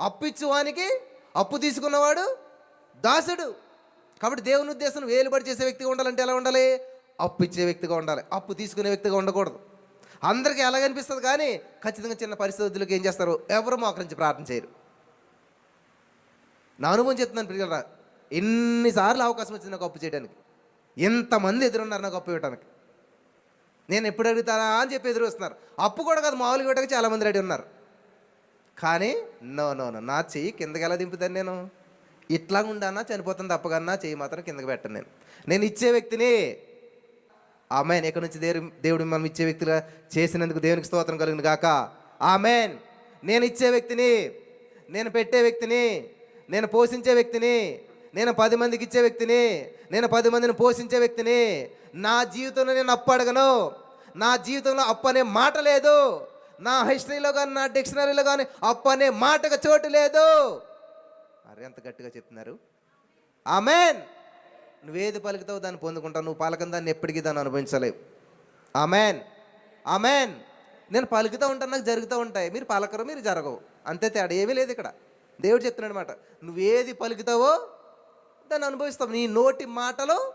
అప్పిచ్చువానికి అప్పు తీసుకున్నవాడు దాసుడు. కాబట్టి దేవుని ఉద్దేశం వేలుబడి చేసే వ్యక్తిగా ఉండాలంటే ఎలా ఉండాలి? అప్పు ఇచ్చే వ్యక్తిగా ఉండాలి. అప్పు తీసుకునే వ్యక్తిగా ఉండకూడదు. అందరికీ ఎలాగనిపిస్తుంది కానీ ఖచ్చితంగా చిన్న పరిస్థితులకు ఏం చేస్తారు? ఎవరు మోకరించి ప్రార్థన చేయరు. నా అనుభవం చెప్తున్నాను ప్రియులరా ఎన్నిసార్లు అవకాశం వచ్చింది నాకు అప్పు చేయడానికి? ఎంతమంది ఎదురున్నారు నాకు అప్పు ఇవ్వడానికి నేను ఎప్పుడు అడుగుతానా అని చెప్పి ఎదురు వస్తున్నారు. అప్పు కూడా కాదు మామూలుగా ఇవ్వడానికి చాలామంది రెడీ ఉన్నారు. కానీ నో నో నో నా చెయ్యి కిందకి ఎలా దింపుతాను నేను? ఇట్లా ఉండానా చనిపోతుంది తప్పకన్నా చెయ్యి మాత్రం కిందకి పెట్టను నేను. నేను ఇచ్చే వ్యక్తిని ఆమెన్. ఎక్కడి నుంచి దేవుడు దేవుడు మనం ఇచ్చే వ్యక్తిగా చేసినందుకు దేవునికి స్తోత్రం కలిగింది కాక ఆమెన్. నేను ఇచ్చే వ్యక్తిని నేను పెట్టే వ్యక్తిని నేను పోషించే వ్యక్తిని నేను పది మందికి ఇచ్చే వ్యక్తిని నేను పది మందిని పోషించే వ్యక్తిని నా జీవితంలో నేను అప్పు అడగను. నా జీవితంలో అప్పు అనే మాట లేదు. నా హిస్టరీలో కానీ నా డిక్షనరీలో కానీ అప్పు అనే మాటకు చోటు లేదు. మరి ఎంత గట్టిగా చెప్తున్నారు. ఆమెన్. నువ్వేది పలుకుతావు దాన్ని పొందుకుంటావు. నువ్వు పలకని దాన్ని ఎప్పటికీ దాన్ని అనుభవించలేవు. ఆమెన్. ఆమెన్. నేను పలుకుతూ ఉంటాను నాకు జరుగుతూ ఉంటాయి. మీరు పలకరు మీరు జరగవు. అంతే తేడా ఏమీ లేదు ఇక్కడ. దేవుడు చెప్తున్నాడు అనమాట నువ్వేది పలుకుతావో దాన్ని అనుభవిస్తావు. నీ నోటి మాటలో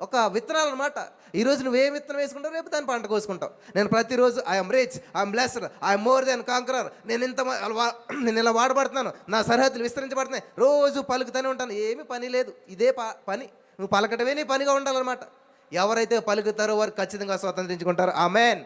ఒక విత్తనాలు అనమాట ఈరోజు నువ్వేం విత్తనం వేసుకుంటావు? రేపు దాని పంట కోసుకుంటావు. నేను ప్రతిరోజు I'm rich I'm blessed I'm more than conqueror నేను ఇంత వా- నేను ఇలా వాడబడుతున్నాను. నా సరిహద్దులు విస్తరించబడుతున్నాయి. రోజు పలుకుతూనే ఉంటాను. ఏమీ పని లేదు. ఇదే ప- పని. నువ్వు పలకటమే నీ పనిగా ఉండాలన్నమాట. ఎవరైతే పలుకుతారో వారు ఖచ్చితంగా స్వతంత్రించుకుంటారు. ఆమెన్